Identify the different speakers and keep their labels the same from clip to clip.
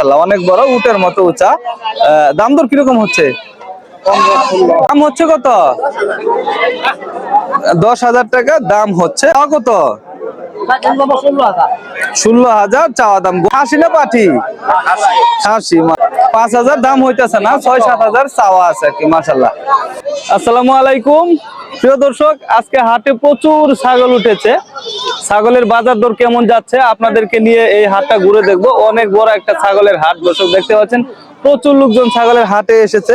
Speaker 1: মাশাল্লাহ অনেক বড় উটের মতো উঁচা। দাম দর কীরকম হচ্ছে? দাম হচ্ছে কত? দশ হাজার টাকা, দাম হচ্ছে কত? ষোলো হাজার চাওয়া দাম। খাসি না পাঠি? মা- পাঁচ হাজার দাম হইতেছে না, ছয় সাত হাজার চাওয়া আছে আর কি মাসাল্লাহ আসসালামু আলাইকুম। প্রিয় দর্শক, আজকে হাটে প্রচুর ছাগল উঠেছে। ছাগলের বাজার দর কেমন যাচ্ছে আপনাদেরকে নিয়ে এই হাটটা ঘুরে দেখব। অনেক বড় একটা ছাগলের হাট, দর্শক দেখতে পাচ্ছেন, প্রচুর লোকজন ছাগলের হাটে এসেছে।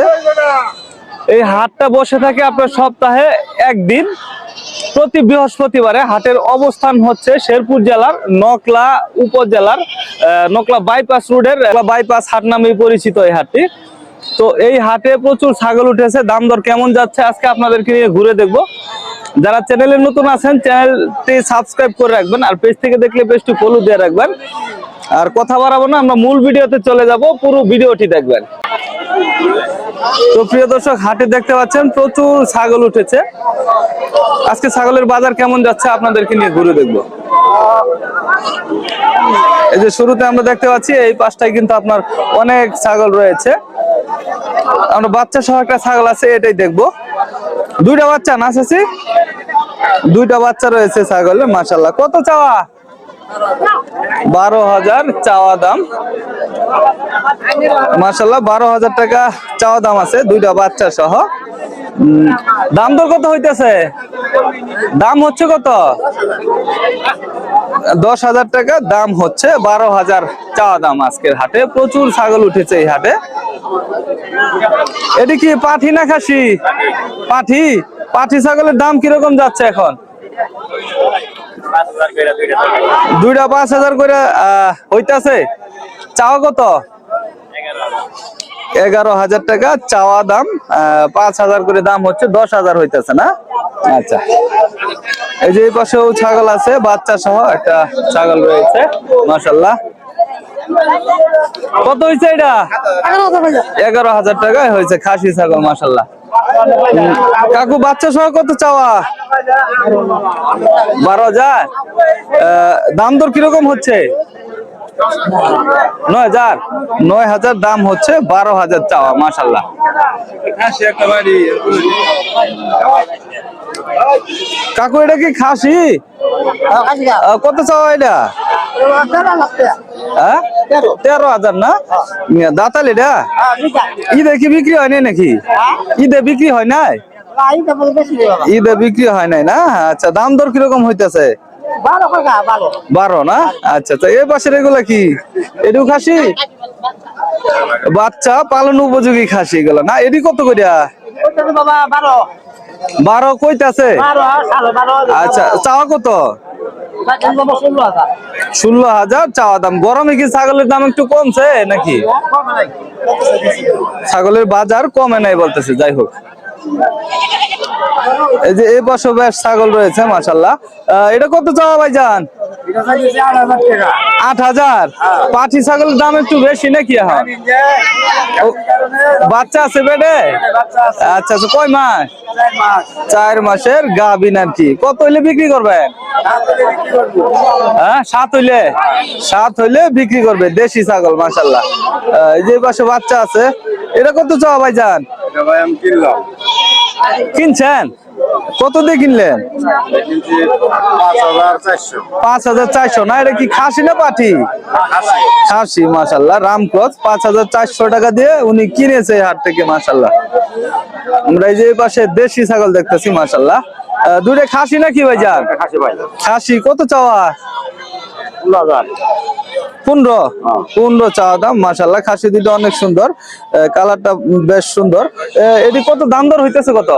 Speaker 1: এই হাটটা বসে থাকে আপনার সপ্তাহে একদিন, প্রতি বৃহস্পতিবারে। হাটের অবস্থান হচ্ছে শেরপুর জেলার নকলা উপজেলার নকলা বাইপাস রোডের বাইপাস হাট নামে পরিচিত এই হাটটি। তো এই হাটে প্রচুর ছাগল উঠেছে, দাম দর কেমন যাচ্ছে আজকে আপনাদেরকে নিয়ে ঘুরে দেখব। যারা চ্যানেলে নতুন আছেন, চ্যানেলটি সাবস্ক্রাইব করে রাখবেন আর পেজ থেকে দেখলে পেজটি ফলো দিয়ে রাখবেন। আর কথা বাড়াবো না, আমরা মূল ভিডিওতে চলে যাব, পুরো ভিডিওটি দেখবেন। তো প্রিয় দর্শক, হাটে দেখতে পাচ্ছেন, প্রচুর ছাগল উঠেছে। আজকে ছাগলের বাজার কেমন যাচ্ছে আপনাদেরকে নিয়ে ঘুরে দেখব। এই যে শুরুতে আমরা দেখতে পাচ্ছি, এই পাশটায় কিন্তু আপনার অনেক ছাগল রয়েছে। আমরা বাচ্চা সহ একটা ছাগল আছে, এটাই দেখব। দুইটা বাচ্চা না দুইটা বাচ্চা রয়েছে ছাগলের মাসাল্লাহ কত চাওয়া? বারো হাজার চাওয়া দাম। মাসাল্লাহ বারো হাজার টাকা চাওয়া দাম আছে, দুইটা বাচ্চা সহ। দাম দর কত হইতেছে? দাম হচ্ছে কত? দশ হাজার টাকা, দাম হচ্ছে বারো হাজার চাওয়া দাম আজকের হাটে। প্রচুর ছাগল উঠেছে এই হাটে। এটি কি পাঠি না খাসি? পাঠি? পাঠি ছাগলের দাম কীরকম যাচ্ছে এখন? দুইটা পাঁচ হাজার করে হইতাছে। চাওয়া কত? এগারো হাজার টাকা চাওয়া দাম পাঁচ হাজার করে দাম হচ্ছে, দশ হাজার হইতেছে, না? আচ্ছা। এই যে পাশেও ছাগল আছে, বাচ্চা সহ একটা ছাগল রয়েছে মাসাল্লাহ কত হয়েছে এটা? এগারো হাজার টাকায় হয়েছে খাসি, ছাগল মাসাল্লাহ কাকু, বাচ্চা সহ কত চাওয়া? বারো হাজার? দাম দর কীরকম হচ্ছে? নয় হাজার? নয় হাজার দাম হচ্ছে বারো হাজার চাওয়া মাসাল্লাহ কাকু এটা কি খাসি? কত চাওয়া এটা? হ্যাঁ? তেরো। হাজার না? মিয়া, দাঁতাল এটা? ঈদে কি বিক্রি হয় নাই নাকি? ঈদে বিক্রি হয় নাই? ঈদে বিক্রি হয় নাই না? আচ্ছা দাম দর কীরকম হইতেছে? বারো না? আচ্ছা আচ্ছা এই পাশের এগুলা কি? এটু খাসি? বাচ্চা পালন উপযোগী খাসি এগুলো না? এটি কত করিয়া বারো। কইতাছে? আচ্ছা চাওয়া কত? ষোলো হাজার। চাওয়া দাম। গরমে কি ছাগলের দাম একটু কমছে নাকি? ছাগলের বাজার কমে নাই বলতেছে যাই হোক। এই যে এই পাশে বেশ ছাগল রয়েছে মাসাল্লাহ এটা কত চাওয়া ভাইজান? আট হাজার। পাঠি ছাগলের দাম একটু বেশি নাকি এখন? বাচ্চা আছে বেডে? আচ্ছা আচ্ছা কয় মাস? চার মাসের গাভিন আর কি কত হইলে বিক্রি করবেন? হ্যাঁ সাত হইলে। সাত হইলে বিক্রি করবে দেশি ছাগল মাসাল্লাহ এই যে পাশে বাচ্চা আছে এটা কত চাওয়া ভাইজান? কিনছেন? কত দিয়ে কিনলেন? পাঁচ হাজার চারশো। না এটা কি খাসি না পাঠি? খাসি মাসাল্লাহ রামক্রস পাঁচ হাজার চারশো টাকা দিয়ে উনি কিনেছে হাট থেকে মাসাল্লাহ আমরা এই যে পাশে দেশি ছাগল দেখতেছি মাসাল্লাহ দুইটা খাসি নাকি ভাইজান? খাসি কত চাওয়া? পনেরো পনেরো? চাওয়া দাম মাসাল্লাহ খাসি দুটো অনেক সুন্দর কালারটা বেশ সুন্দর। এটি কত দাম দর হইতেছে কত?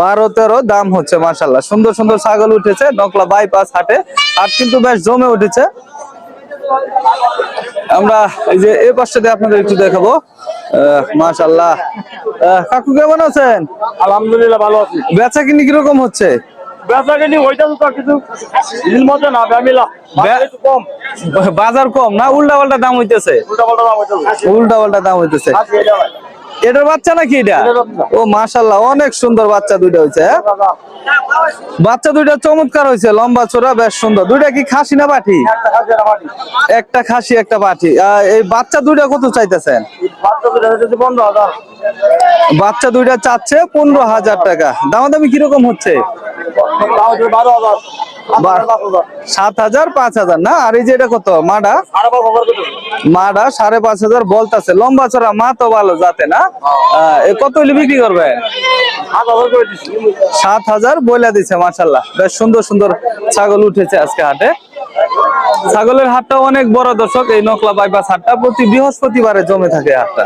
Speaker 1: বারো তেরো। দাম হচ্ছে মাসাল্লাহ সুন্দর সুন্দর ছাগল উঠেছে নকলা বাইপাস হাটে। হাট কিন্তু বেশ জমে উঠেছে। আমরা এই যে এই পাশটাতে আপনাদের একটু দেখাবো। আহ, মাশাল্লাহ আহ, কাকু কেমন আছেন?
Speaker 2: আলহামদুলিল্লাহ ভালো আছি।
Speaker 1: বেচা কিনি কীরকম হচ্ছে? বাজার কম। না উল্টা পাল্টা দাম হইতেছে।
Speaker 2: উল্টা পাল্টা দাম হইতেছে।
Speaker 1: এটার বাচ্চা নাকি এটা? ও মাশাল্লাহ অনেক সুন্দর বাচ্চা দুইটা হয়েছে হ্যাঁ? বাচ্চা দুইটা চমৎকার হয়েছে লম্বা চোরা বেশ সুন্দর। দুইটা কি খাসি না পাঠি একটা খাসি একটা পাঠি এই বাচ্চা দুইটা কত চাইতেছেন? বাচ্চা দুইটা চাচ্ছে পনেরো হাজার টাকা। দামাদামি কীরকম হচ্ছে? সাত হাজার, পাঁচ হাজার, না? আর এই যে এটা কত? মাডা? মাডা সাড়ে পাঁচ হাজার বলতাছে। লম্বা চড়া, মা তো ভালো যাতে না? কত হলে বিক্রি করবে? সাত হাজার বইলা দিছে, মাশাল্লাহ। বেশ সুন্দর সুন্দর ছাগল উঠেছে আজকে হাটে। ছাগলের হাটটা অনেক বড় দর্শক, এই নকলা বাইপাস হাটটা প্রতি বৃহস্পতিবারে জমে থাকে হাটটা।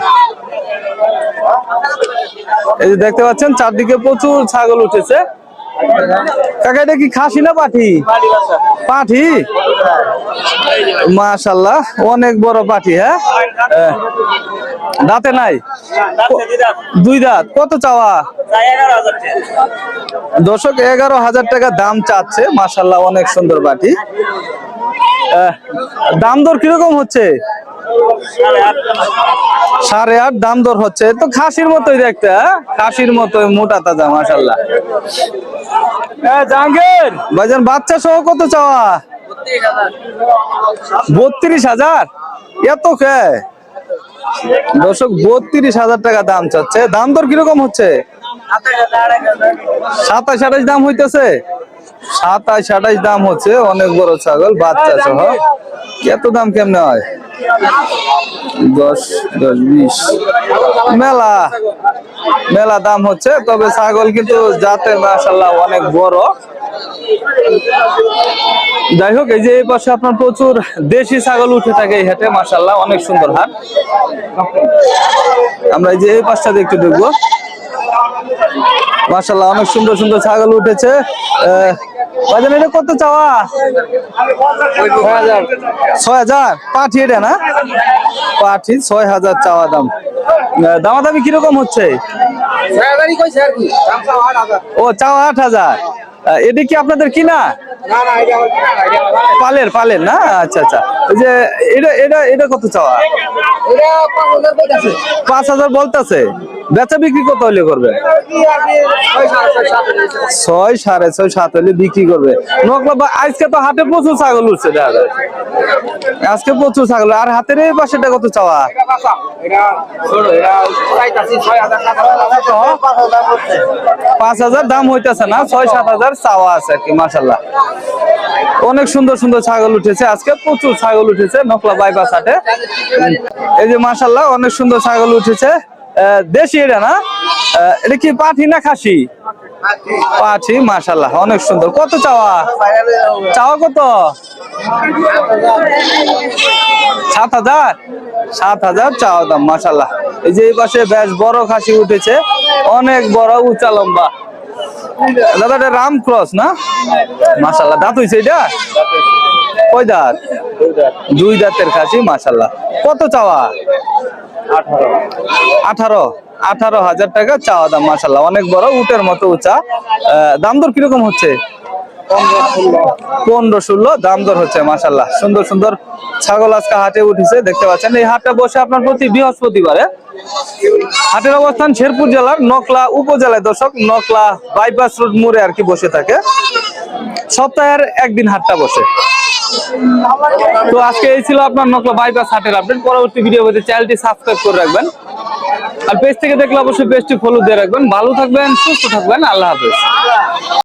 Speaker 1: এই যে দেখতে পাচ্ছেন, চারদিকে প্রচুর ছাগল উঠেছে। কাকা এটা কি খাসি না পাঠি? পাঠি? মাশাল্লাহ অনেক বড় পাঠি হ্যাঁ? আহ, দাঁতে নাই? দুই দাঁত। কত চাওয়া? দর্শক এগারো হাজার টাকা দাম চাচ্ছে মাসাল্লাহ অনেক সুন্দর পাঠি। দাম দর কীরকম হচ্ছে? সাড়ে আট দাম দর হচ্ছে। তো খাসির মতোই দেখতে হ্যাঁ? খাসির মতোই মোটা তাজা মাসাল্লাহ জাহাঙ্গীর! ভাইজান, বাচ্চা সহ কত চাওয়া? বত্রিশ হাজার? এত কে? দর্শক, বত্রিশ হাজার টাকা দাম চাচ্ছে। দাম দর কীরকম হচ্ছে? সাতাশ আঠাশ দাম হইতেছে। সাতাশ আঠাশ দাম হচ্ছে, অনেক বড় ছাগল, বাচ্চা সহ। এত দাম কেমনে হয়? দশ দশ বিশ। মেলা মেলা দাম হচ্ছে তবে ছাগল কিন্তু জাতের মাসাল্লাহ অনেক বড়। যাই হোক এই যে এই পাশে আপনার প্রচুর দেশি ছাগল উঠে থাকে এই হাটে মাসাল্লাহ অনেক সুন্দর হাট। আমরা এই যে এই পাশটাতে একটু দেখব। মাসাল্লাহ অনেক সুন্দর সুন্দর ছাগল উঠেছে। আহ, এটা কত চাওয়া? ছয় হাজার। পাঠি এটা না? পাঠি ছয় হাজার চাওয়া দাম। দামাদামি কীরকম হচ্ছে? ও চাওয়া আট হাজার। এটা কি আপনাদের কিনা? পালের পালের না? আচ্ছা আচ্ছা। যে এটা এটা এটা কত চাওয়া? পাঁচ হাজার বলতেছে? বেচা বিক্রি কত হলে করবে? ছয় সাড়ে ছয়, সাত হলে বিক্রি করবে। নকলা আজকে তো হাটে প্রচুর ছাগল উঠছে আজকে প্রচুর ছাগল, আর হাতের এই পাশেটা কত চাওয়া? পাঁচ হাজার দাম হইতেছে না, ছয়, সাত হাজার চাওয়া আছে আর কি মাসাল্লাহ অনেক সুন্দর সুন্দর ছাগল উঠেছে, আজকে প্রচুর ছাগল উঠেছে নকলা বাইপাস হাটে। এই যে মাসাল্লাহ অনেক সুন্দর ছাগল উঠেছে। দেশি এটা না? এটা কি পাঠি না খাসি? পাঠি। মাসাল্লাহ অনেক সুন্দর। কত চাওয়া? চাওয়া কত? সাত হাজার? সাত হাজার চাওয়া দাম মাসাল্লাহ এই যে এই পাশে বেশ বড় খাসি উঠেছে অনেক বড় উঁচা লম্বা। দাদা এটা রাম ক্রস না? মাসাল্লাহ দাঁত হয়েছে এটা? কয় দাঁত? দুই দাঁতের খাসি মাসাল্লাহ কত চাওয়া? আঠারো। আঠারো হাজার টাকা চাওয়া দাম মাসাল্লাহ অনেক বড় উটের মতো উঁচা। দাম দর কীরকম হচ্ছে? পনেরো ষোলো। দাম দর হচ্ছে মাসাল্লাহ সুন্দর সুন্দর ছাগল আজকে হাটে উঠেছে, দেখতে পাচ্ছেন। এই হাটটা বসে আপনার প্রতি বৃহস্পতিবারে। হাটের অবস্থান শেরপুর জেলার নকলা উপজেলায়। দর্শক, নকলা বাইপাস রোড মোড়ে আর কি বসে থাকে। সপ্তাহের একদিন হাটটা বসে। তো আজকে এই ছিল আপনার নকলা বাইপাস হাটের আপডেট পরবর্তী ভিডিও পেতে চ্যানেলটি সাবস্ক্রাইব করে রাখবেন। আর পেজ থেকে দেখলে অবশ্যই পেজটি ফলো দিয়ে রাখবেন। ভালো থাকবেন, সুস্থ থাকবেন। আল্লাহ হাফেজ।